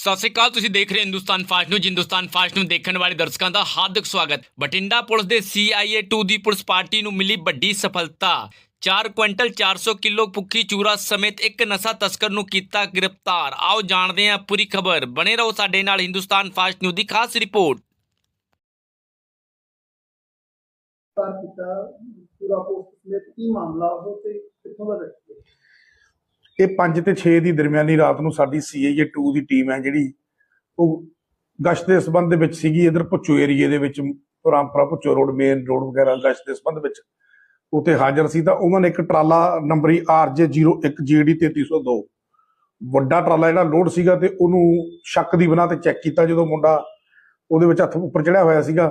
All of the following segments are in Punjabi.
ਸਤਿ ਸ਼੍ਰੀ ਅਕਾਲ, ਤੁਸੀਂ ਦੇਖ ਰਹੇ Hindustan fast news Hindustan fast ਨੂੰ ਦੇਖਣ ਵਾਲੇ ਦਰਸ਼ਕਾਂ ਦਾ ਹਾਰਦਿਕ ਸਵਾਗਤ। ਬਠਿੰਡਾ ਪੁਲਿਸ ਦੇ CIA 2 ਦੀ ਪੁਲਿਸ ਪਾਰਟੀ ਨੂੰ ਮਿਲੀ ਵੱਡੀ ਸਫਲਤਾ। 4 ਕੁਇੰਟਲ 400 ਕਿਲੋ ਭੁੱਖੀ ਚੂਰਾ ਸਮੇਤ ਇੱਕ ਨਸ਼ਾ ਤਸਕਰ ਨੂੰ ਕੀਤਾ ਗ੍ਰਿਫਤਾਰ। ਆਓ ਜਾਣਦੇ ਹਾਂ ਪੂਰੀ ਖਬਰ। ਬਣੇ ਰਹੋ ਸਾਡੇ ਨਾਲ ਹਿੰਦੁਸਤਾਨ ਫਾਸਟ ਨਿਊਜ਼ ਦੀ ਖਾਸ ਰਿਪੋਰਟ। ਕੀਤਾ ਪੂਰਾ ਪੋਸਟ ਸਮੇਤ ਕੀ ਮਾਮਲਾ? ਉਹ ਤੇ ਕਿੱਥੋਂ ਦਾ ਇਹ 5 ਤੇ 6 ਦੀ ਦਰਮਿਆਨੀ ਰਾਤ ਨੂੰ ਸਾਡੀ ਸੀਆਈਏ 2 ਦੀ ਟੀਮ ਹੈ ਜਿਹੜੀ, ਉਹ ਗਸ਼ਤ ਦੇ ਸਬੰਧ ਦੇ ਵਿੱਚ ਸੀਗੀ, ਇਧਰ ਭੁੱਚੋ ਏਰੀਏ ਦੇ ਵਿੱਚ, Rampura Bhucho road main road ਵਗੈਰਾ ਗਸ਼ਤ ਦੇ ਸਬੰਧ ਵਿੱਚ ਉੱਥੇ ਹਾਜ਼ਰ ਸੀ ਤਾਂ ਉਹਨਾਂ ਨੇ ਇੱਕ ਟਰਾਲਾ ਨੰਬਰੀ RJ01GD 3302 ਵੱਡਾ ਟਰਾਲਾ ਜਿਹੜਾ ਲੋਡ ਸੀਗਾ ਤੇ ਉਹਨੂੰ ਸ਼ੱਕ ਦੀ ਬਣਾ ਤੇ ਚੈੱਕ ਕੀਤਾ ਜਦੋਂ ਮੁੰਡਾ ਉਹਦੇ ਵਿੱਚ ਹੱਥ ਉੱਪਰ ਚੜਿਆ ਹੋਇਆ ਸੀਗਾ,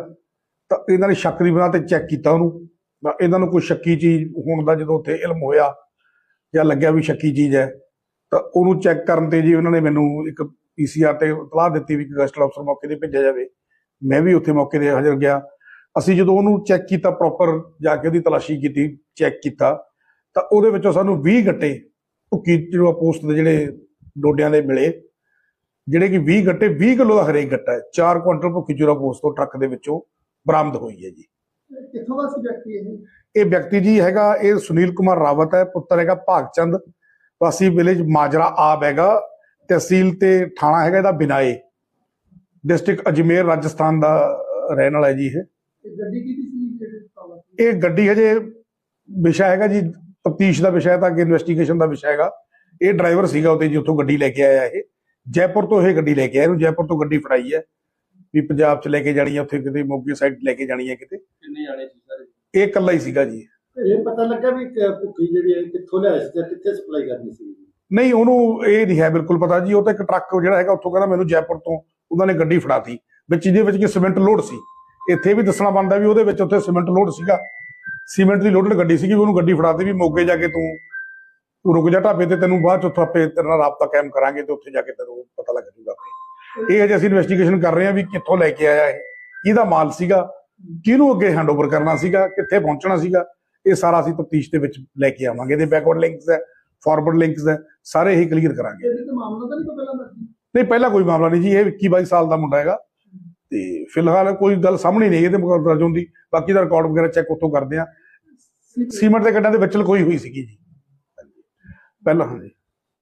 ਤਾਂ ਇਹਨਾਂ ਨੇ ਸ਼ੱਕ ਦੀ ਬਣਾ ਤੇ ਚੈੱਕ ਕੀਤਾ ਉਹਨੂੰ, ਤਾਂ ਇਹਨਾਂ ਨੂੰ ਕੋਈ ਸ਼ੱਕੀ ਚੀਜ਼ ਹੋਣ ਦਾ ਜਦੋਂ ਉੱਥੇ ਇਲਮ ਹੋਇਆ ਜਾਂ ਲੱਗਿਆ ਵੀ ਸ਼ੱਕੀ ਚੀਜ਼ ਹੈ, ਤਾਂ ਉਹਨੂੰ ਚੈੱਕ ਕਰਨ ਤੇ ਜੀ ਉਹਨਾਂ ਨੇ ਮੈਨੂੰ ਇੱਕ ਪੀਸੀਆਰ ਤੇ ਇਤਲਾਹ ਦਿੱਤੀ ਵੀ ਗਸਟ ਅਫਸਰ ਮੌਕੇ ਤੇ ਭੇਜਿਆ ਜਾਵੇ। ਮੈਂ ਵੀ ਉੱਥੇ ਮੌਕੇ ਤੇ ਹਾਜ਼ਰ ਗਿਆ। ਅਸੀਂ ਜਦੋਂ ਉਹਨੂੰ ਚੈੱਕ ਕੀਤਾ ਪ੍ਰੋਪਰ ਜਾ ਕੇ ਉਹਦੀ ਤਲਾਸ਼ੀ ਕੀਤੀ ਚੈੱਕ ਕੀਤਾ, ਤਾਂ ਉਹਦੇ ਵਿੱਚੋਂ ਸਾਨੂੰ 20 ਗੱਟੇ ਭੁੱਕੀ ਜਿਹੜਾ ਪੋਸਟ ਦੇ ਜਿਹੜੇ ਡੋਡਿਆਂ ਦੇ ਮਿਲੇ, ਜਿਹੜੇ ਕਿ 20 ਗੱਟੇ 20 ਕਿਲੋ ਦਾ ਹਰੇਕ ਗੱਟਾ ਹੈ। 4 ਕੁਇੰਟਲ ਭੁੱਕੀ ਚੂਰਾ ਪੋਸਟ ਤੋਂ ਟਰੱਕ ਦੇ ਵਿੱਚੋਂ ਬਰਾਮਦ ਹੋਈ ਹੈ ਜੀ। ਕਿੱਥੋਂ ਦਾ ਸੀ ਵਿਅਕਤੀ ਇਹ? ਇਹ ਵਿਅਕਤੀ ਜੀ ਹੈਗਾ ਇਹ ਸੁਨੀਲ ਕੁਮਾਰ ਰਾਵਤ ਹੈ ਪੁੱਤਰ ਹੈਗਾ ਭਾਗਚੰਦ ਵਾਸੀ ਵਿਲੇਜ ਮਾਜਰਾ ਆਬ ਹੈਗਾ ਤਹਿਸੀਲ ਤੇ ਥਾਣਾ ਹੈਗਾ ਇਹਦਾ ਬਿਨਾਏ। ਡਿਸਟ੍ਰਿਕਟ ਅਜਮੇਰ ਰਾਜਸਥਾਨ ਦਾ ਰਹਿਣ ਵਾਲਾ ਜੀ ਇਹ। ਇਹ ਗੱਡੀ ਕਿਹਦੀ ਸੀ ਜਿਹੜੇ ਪਾਵਾ ਸੀ? ਇਹ ਗੱਡੀ ਹਜੇ ਵਿਸ਼ਾ ਹੈਗਾ ਜੀ ਤਫਤੀਸ਼ ਦਾ ਵਿਸ਼ਾ ਹੈ ਤਾਂ ਕਿ ਇਨਵੈਸਟੀਗੇਸ਼ਨ ਦਾ ਵਿਸ਼ਾ ਹੈਗਾ। ਇਹ ਡਰਾਈਵਰ ਸੀਗਾ ਉਹਦੇ ਜੀ ਉੱਥੋਂ ਗੱਡੀ ਲੈ ਕੇ ਆਇਆ ਇਹ। ਜੈਪੁਰ ਤੋਂ ਇਹ ਗੱਡੀ ਲੈ ਕੇ ਆਇਆ ਇਹਨੂੰ ਜੈਪੁਰ ਤੋਂ ਗੱਡੀ ਫੜਾਈ ਹੈ। ਵੀ ਪੰਜਾਬ ਚ ਲੈ ਕੇ ਜਾਣੀ ਹੈ ਉੱਥੇ ਕਿਤੇ ਮੋਗੇ ਸਾਈਡ ਲੈ ਕੇ ਜਾਣੀ ਹੈ ਕਿਤੇ। ਕਿੰਨੇ ਜਾਣੇ ਸੀ ਸਾਰੇ? ਇਹ ਇਕੱਲਾ ਹੀ ਸੀਗਾ ਜੀ। ਇਹ ਪਤਾ ਲੱਗਾ ਵੀ ਕਿ ਭੁੱਖੀ ਜਿਹੜੀ ਹੈ ਕਿੱਥੋਂ ਲਿਆਇਆ ਸੀ ਜਾਂ ਕਿੱਥੇ ਸਪਲਾਈ ਕਰਨੀ ਸੀ? ਨਹੀਂ ਉਹਨੂੰ ਇਹ ਨਹੀਂ ਹੈ ਬਿਲਕੁਲ ਪਤਾ ਜੀ ਉਹ ਤਾਂ ਇੱਕ ਟਰੱਕ ਜਿਹੜਾ ਹੈਗਾ ਉੱਥੋਂ ਕਹਿੰਦਾ ਮੈਨੂੰ ਜੈਪੁਰ ਤੋਂ ਉਹਨਾਂ ਨੇ ਗੱਡੀ ਫੜਾਤੀ ਵਿੱਚ ਜਿਹਦੇ ਵਿੱਚ ਕਿ ਸੀਮੈਂਟ ਲੋਡ ਸੀ। ਇੱਥੇ ਵੀ ਦੱਸਣਾ ਬਣਦਾ ਵੀ ਉਹਦੇ ਵਿੱਚ ਉੱਥੇ ਸੀਮੈਂਟ ਲੋਡ ਸੀਗਾ। ਸੀਮੈਂਟ ਦੀ ਲੋਡਡ ਗੱਡੀ ਸੀਗੀ ਉਹਨੂੰ ਗੱਡੀ ਫੜਾਤੀ ਵੀ ਮੋਗੇ ਜਾ ਕੇ ਤੂੰ ਤੂੰ ਰੁਕ ਜਾ ਢਾਬੇ ਤੇ ਤੈਨੂੰ ਬਾਅਦ ਚ ਉੱਥੋਂ ਆਪੇ ਤੇਰੇ ਨਾਲ ਰਾਬਤਾ ਕਾਇਮ ਕਰਾਂਗੇ ਤੇ ਉੱਥੇ ਜਾ ਕੇ ਤੈਨੂੰ ਪਤਾ ਲੱਗ ਜੂਗਾ। ਇਹ ਅਜੇ ਅਸੀਂ ਇਨਵੈਸਟੀਗੇਸ਼ਨ ਕਰ ਰਹੇ ਹਾਂ ਵੀ ਕਿੱਥੋਂ ਲੈ ਕੇ ਆਇਆ ਇਹ ਕਿਹਦਾ ਮਾਲ ਸੀਗਾ ਕਿਹਨੂੰ ਅੱਗੇ ਹੈਂਡਓਵਰ ਕਰਨਾ ਸੀਗਾ ਕਿੱਥੇ ਪਹੁੰਚਣਾ ਸੀਗਾ ਇਹ ਸਾਰਾ ਅਸੀਂ ਤਫਤੀਸ਼ ਦੇ ਵਿੱਚ ਲੈ ਕੇ ਆਵਾਂਗੇ। ਇਹਦੇ ਬੈਕਵਰਡ ਲਿੰਕਸ ਹੈ ਫਾਰਵਰਡ ਲਿੰਕਸ ਹੈ ਸਾਰੇ ਹੀ ਕਲੀਅਰ ਕਰਾਂਗੇ। ਇਹਦੇ ਤੇ ਮਾਮਲਾ ਤਾਂ ਨਹੀਂ ਪਹਿਲਾਂ ਦਾ ਨਹੀਂ ਪਹਿਲਾਂ ਕੋਈ ਮਾਮਲਾ ਨਹੀਂ ਜੀ ਇਹ 21 22 ਸਾਲ ਦਾ ਮੁੰਡਾ ਹੈਗਾ। ਤੇ ਫਿਲਹਾਲ ਕੋਈ ਗੱਲ ਸਾਹਮਣੇ ਨਹੀਂ ਇਹਦੇ ਦਰਜ ਹੁੰਦੀ ਬਾਕੀ ਦਾ ਰਿਕਾਰਡ ਵਗੈਰਾ ਚੈੱਕ ਉੱਥੋਂ ਕਰਦੇ ਆ ਸੀਮੈਂਟ ਦੇ ਗੱਡਾਂ ਦੇ ਵਿੱਚ ਲਕੋਈ ਹੋਈ ਸੀਗੀ ਜੀ। ਪਹਿਲਾਂ ਹਾਂਜੀ।